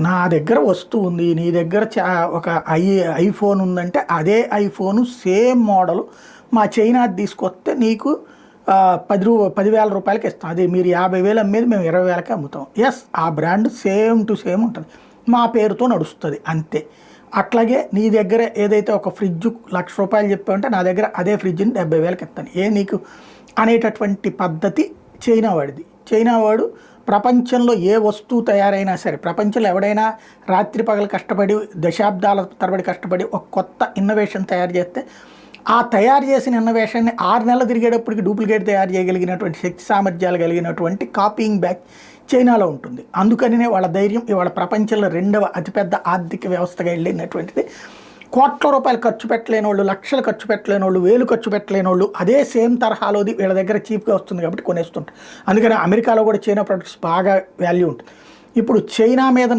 నా దగ్గర వస్తువు ఉంది. నీ దగ్గర చా ఒక ఐ ఐఫోన్ ఉందంటే అదే ఐఫోను సేమ్ మోడల్ మా చైనా తీసుకొస్తే నీకు పది రూ పదివేల రూపాయలకి ఇస్తాం. అదే మీరు యాభై వేలు అమ్మేది మేము ఇరవై వేలకి అమ్ముతాం. ఎస్ ఆ బ్రాండ్ సేమ్ టు సేమ్ ఉంటుంది. మా పేరుతో నడుస్తుంది అంతే. అట్లాగే నీ దగ్గర ఏదైతే ఒక ఫ్రిడ్జ్ లక్ష రూపాయలు చెప్పామంటే నా దగ్గర అదే ఫ్రిడ్జ్ని డెబ్బై వేలకి ఇస్తాను. ఏ నీకు అనేటటువంటి పద్ధతి చైనా వాడిది. చైనా వాడు ప్రపంచంలో ఏ వస్తువు తయారైనా సరే ప్రపంచంలో ఎవడైనా రాత్రి పగలు కష్టపడి దశాబ్దాల తరబడి కష్టపడి ఒక కొత్త ఇన్నోవేషన్ తయారు చేస్తే ఆ తయారు చేసిన ఇన్నోవేషన్ని ఆరు నెలలు తిరిగేటప్పటికి డూప్లికేట్ తయారు చేయగలిగినటువంటి శక్తి సామర్థ్యాలు కలిగినటువంటి కాపీయింగ్ బ్యాక్ చైనాలో ఉంటుంది. అందుకనినే వాళ్ళ ధైర్యం ఇవాళ ప్రపంచంలో రెండవ అతిపెద్ద ఆర్థిక వ్యవస్థగా వెళ్ళినటువంటిది. కోట్ల రూపాయలు ఖర్చు పెట్టలేని వాళ్ళు లక్షలు ఖర్చు పెట్టలేని వాళ్ళు వేలు ఖర్చు పెట్టలేని వాళ్ళు అదే సేమ్ తరహాలోది వీళ్ళ దగ్గర చీప్గా వస్తుంది కాబట్టి కొనేస్తుంటారు. అందుకని అమెరికాలో కూడా చైనా ప్రొడక్ట్స్ బాగా వాల్యూ ఉంటుంది ఇప్పుడు చైనా మీద